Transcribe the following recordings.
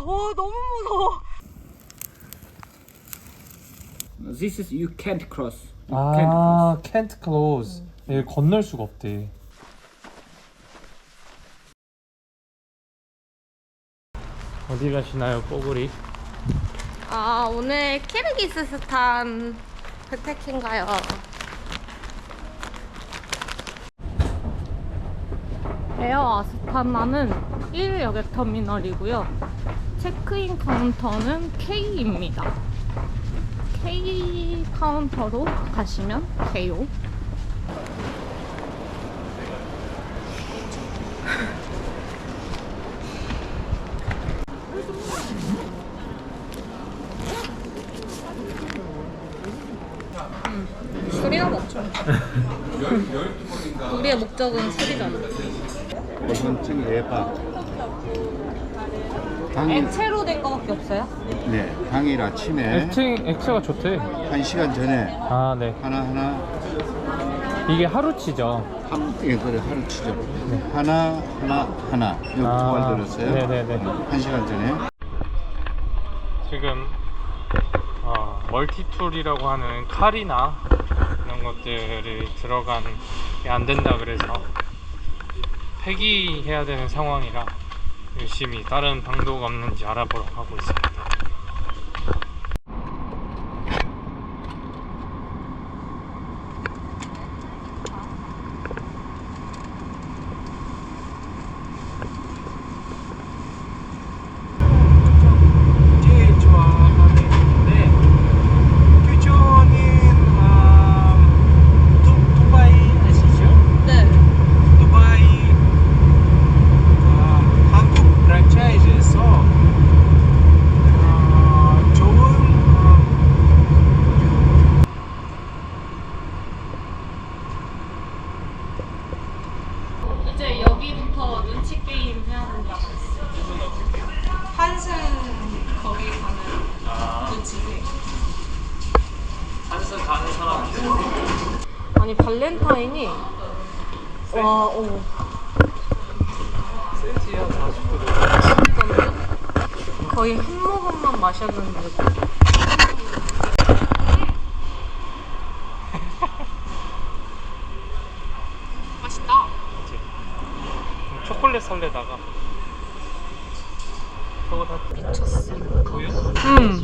와 너무 무서워. This is you can't cross. You can't 아, cross. can't close. 여기 건널 수가 없대. 어디 가시나요, 뽀글이? 아 오늘 키르기스스탄 백패킹가요. 에어 아스타나는 1 여객 터미널이고요. 체크인 카운터는 K입니다. K 카운터로 가시면 돼요. 술이나 먹죠. 우리의 목적은 술이잖아. 건강증 예방. 당일, 액체로 된 거밖에 없어요? 네, 당일 아침에 액체, 액체가 좋대. 한 시간 전에 아, 네. 하나 하나 이게 하루치죠. 한 예, 그래 하루 치죠. 하나 하나 하나 이거 아, 두알 들었어요. 네네네. 한 시간 전에 지금 어, 멀티툴이라고 하는 칼이나 이런 것들이 들어간 게 안 된다 그래서 폐기해야 되는 상황이라 열심히 다른 방도가 없는지 알아보러 가고 있습니다. 제일 좋아하는 데 규조는 음, 두, 두바이 아시죠? 네. 두바이 어, 한국 프랜차이즈에서 어, 좋은 어, 이제 여기부터 눈치 게임 해야 된다. 한승 거기 가는 눈치 게임. 한승 가는 사람 아니 발렌타인이 와, 오. 센치야 40도 진짜인데? 거의 한 모금만 마셨는데 맛있다. 초콜릿 설레다가 저거 다 미쳤어. 보여? 음.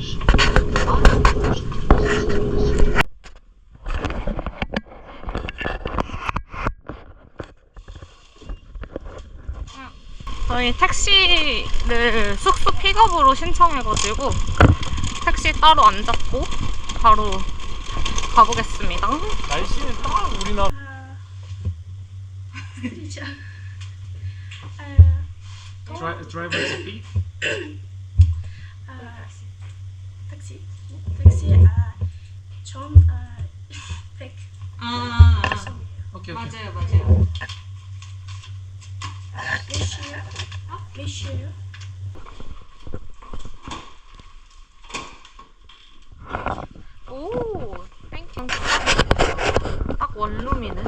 택시를 숙소 픽업으로 신청해가지고 택시 따로 안 잡고 바로 가보겠습니다. 날씨는 딱 우리나라 드라이, 드라이버 스피드? 택시 택시 아, 좀 아, 백 아, 오케이 오케이 맞아요, 맞아요. 몇 시요? 몇 시요? 오, 땡큐. 딱 원룸이네.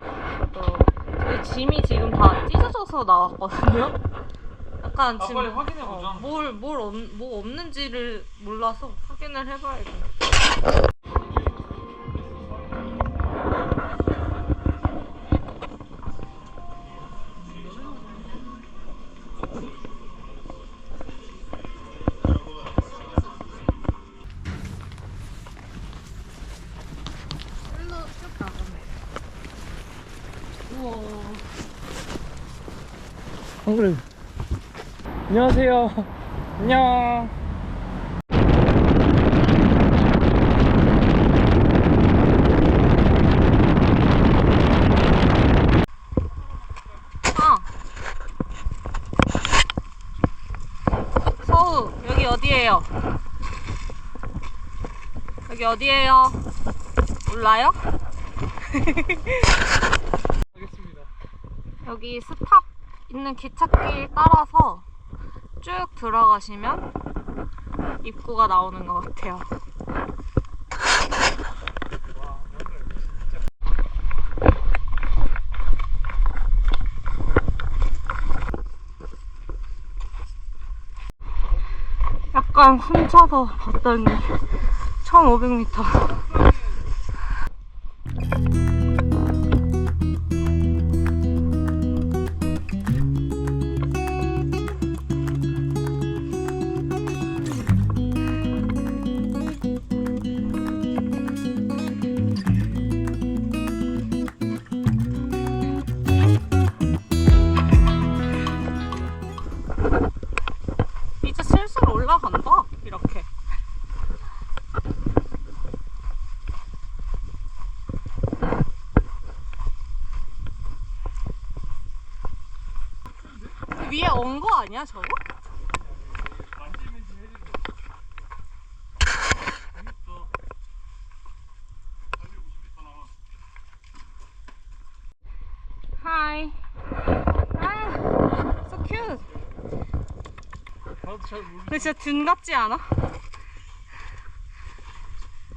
어, 저희 짐이 지금 다 찢어져서 나왔거든요. 약간 아, 지금 확인해보자. 어, 뭘, 뭘, 없, 뭐 없는지를 몰라서 확인을 해봐야겠네. 안 그래 안녕하세요 안녕 아. 서우, 여기 어디예요? 여기 어디예요? 몰라요? 알겠습니다 여기 스탑 있는 기찻길 따라서 쭉 들어가시면 입구가 나오는 것 같아요. 잠깐 훔쳐서 봤더니 1500m. 근데 진짜 든 같지 않아?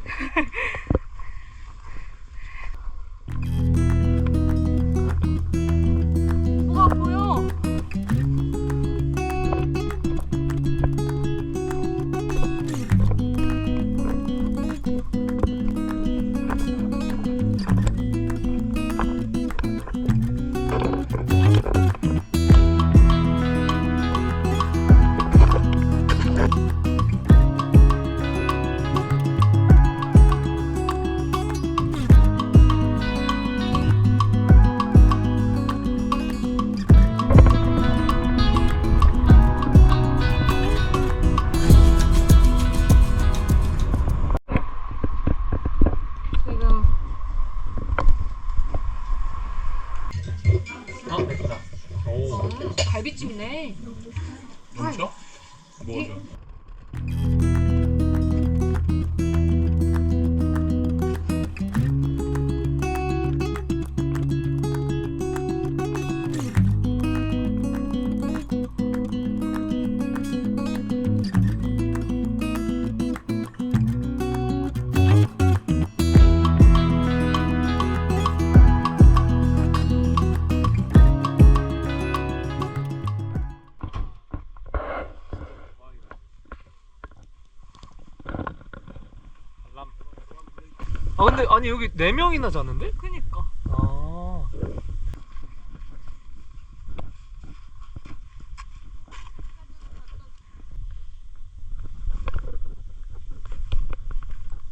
갈비찜이네. 뭉쳐? 뭐죠? 근데 아니 여기 네 명이나 자는데? 그니까. 아.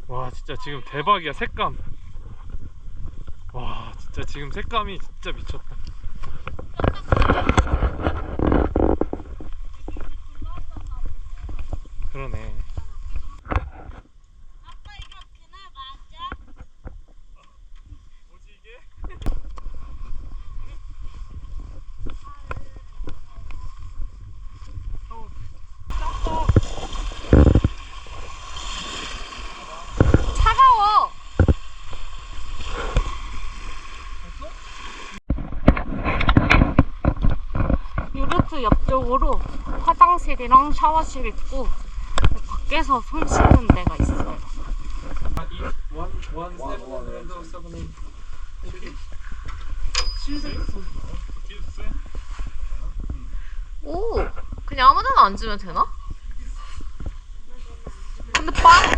와 진짜 지금 대박이야 색감. 와 진짜 지금 색감이 진짜 미쳤다. 그러네. 차가워. 요르트 옆쪽으로 화장실이랑 샤워실 있고 밖에서 손 씻는 데가 있어요. 오, 그냥 아무 데나 앉으면 되나? 근데 빵!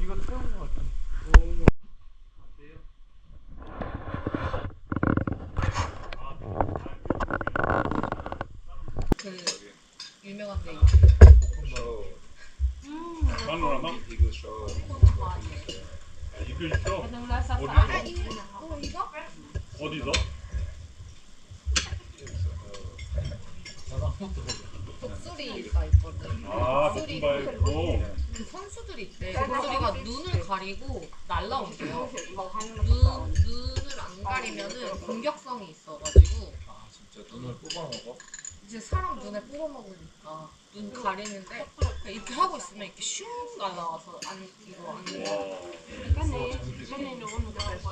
이거 태운 거 같아. 그 유명한 데 독수리가 있거든. 독수리 그 선수들이 있대. 독수리가 눈을 가리고 날라온대요. 눈 눈을 안 가리면은 공격성이 있어가지고. 아 진짜 눈을 뽑아먹어? 이제 사람 눈에 뽑아먹으니까 눈 가리는데 이렇게 하고 있으면 이렇게 슝 날라와서 안 이거 안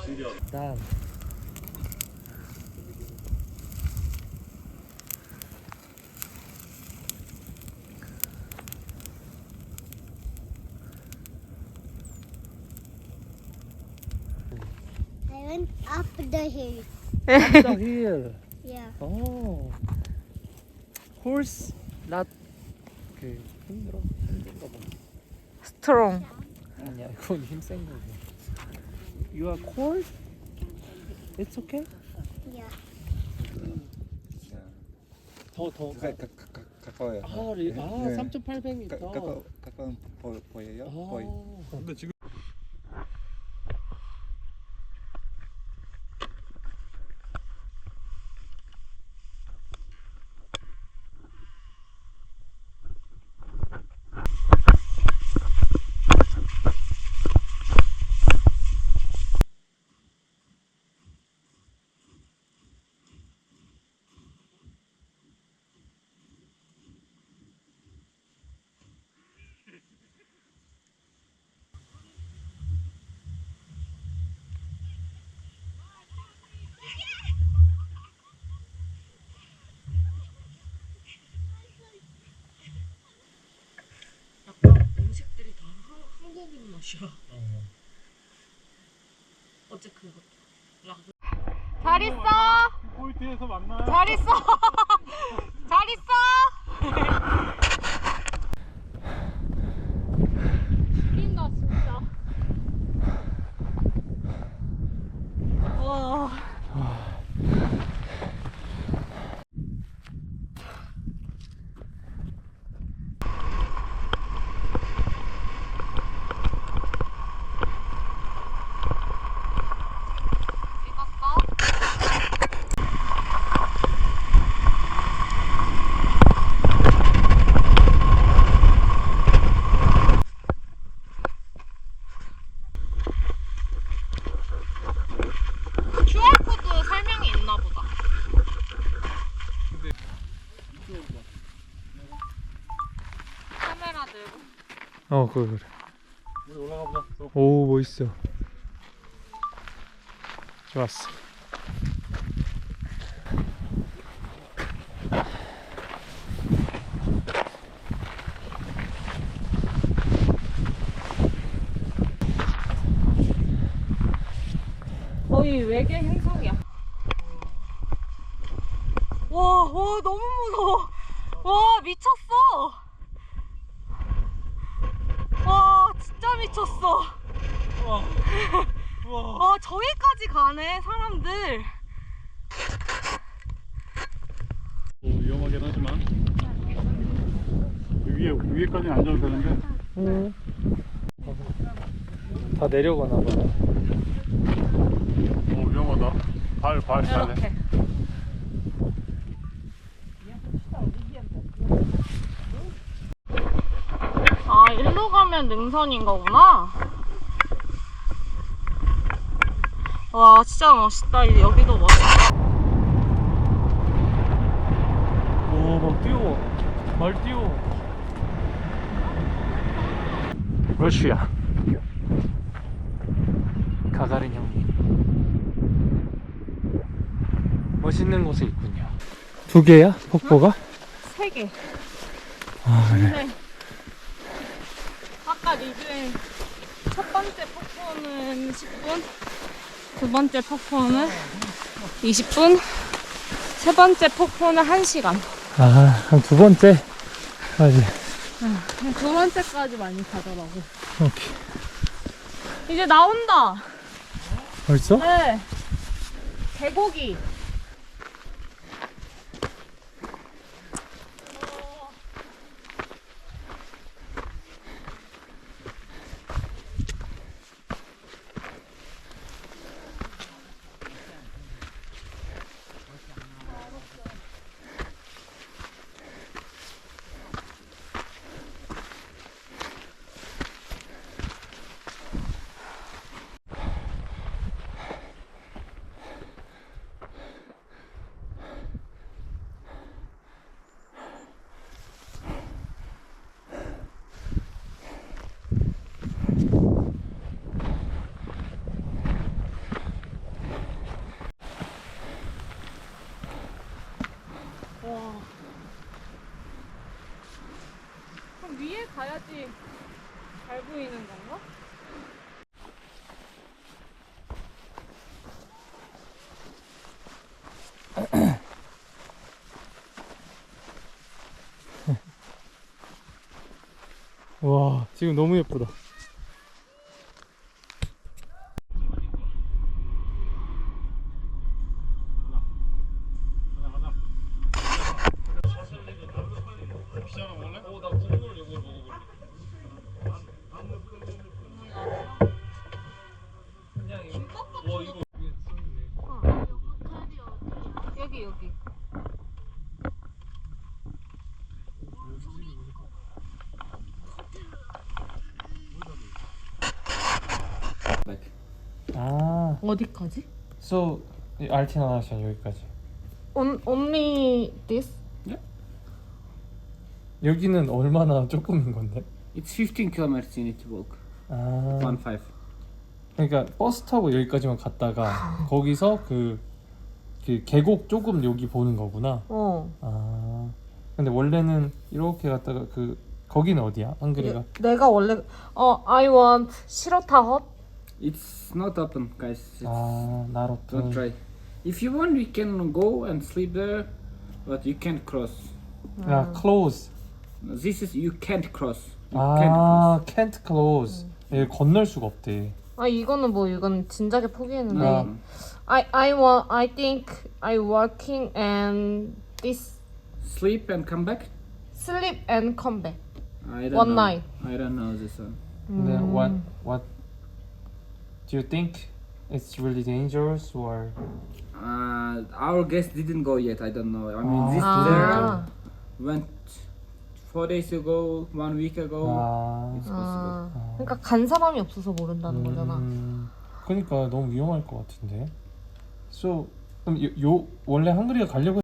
일단 I went up the hill. the hill. Yeah. Oh. Horse, not 그 힘들어 힘든 거 봐. 스트롱. 아니야 이건 힘센 거고. You are cold? It's okay. Yeah. 더더 가, 가, 가, 가, 가까워요. 아, 리, 아 네. 3,800m. 가, 가까, 가까운 보, 보여요? 보이. 근데 지금 맛이야. 어제 그거 라그 잘 있어. 포인트에서 만나요. 잘 있어. 잘 있어. 죽인다 진짜. 와. 찍었어? QR코드 설명이 있나 보다. 카메라 들고. 어 그래 그래. 우리 올라가 보자. 오 멋있어. 좋았어. 거의 외계 행성이야. 와, 와, 너무 무서워. 와, 미쳤어. 와, 진짜 미쳤어. 와, 저기까지 가네, 사람들. 위험하긴 하지만 위에 위에까지 앉아도 되는데 다 내려가나 보다. 어 위험하다 발발 잘해 이렇게. 아, 일로 가면 능선인 거구나. 와, 진짜 멋있다. 여기도 멋있다. 오막 뛰어. 말 뛰어. 러시아. 가가린 형님. 멋있는 곳에 있군요. 두 개야 폭포가? 세 개. 아 그래. 근데 아까 리뷰에 첫 번째 폭포는 10분, 두 번째 폭포는 20분, 세 번째 폭포는 1시간. 아한 두 번째. 맞 지. 두 번째까지 많이 가더라고. 오케이. 이제 나온다. 벌써? 네. 계곡이. 와. 그럼 위에 가야지 잘 보이는 건가? 와 지금 너무 예쁘다 여기. 아 어디까지? so 알티나션 여기까지 On, only this? 여기는 얼마나 조금인 건데? It's 15 kilometers you need to walk. 아 One five. 그러니까 버스 타고 여기까지만 갔다가 거기서 그, 그 계곡 조금 여기 보는 거구나 어. 아 근데 원래는 이렇게 갔다가 그 거기는 어디야? 한글이가 내가 원래 어 I want 시로타헛. It's not open, guys. It's, 아 Don't 나로트 try. If you want, we can go and sleep there, but you can't cross. 야 close This is you can't cross. You can't 아 can't close 여기 건널 수가 없대 아 이거는 뭐 이건 진작에 포기했는데. 아. I I want I think I working and this cross. Sleep and come back. sleep and come back. I don't One know. night. I don't know this one. 근데 what what do you think it's really dangerous or Uh, our guest didn't go yet. I don't know. I mean, this 아. there went four days ago, one week ago. 아 It's possible. 아, 그러니까 간 사람이 없어서 모른다는 거잖아. 음, 그러니까 너무 위험할 것 같은데. So 그럼 요, 요 원래 한글이가 가려고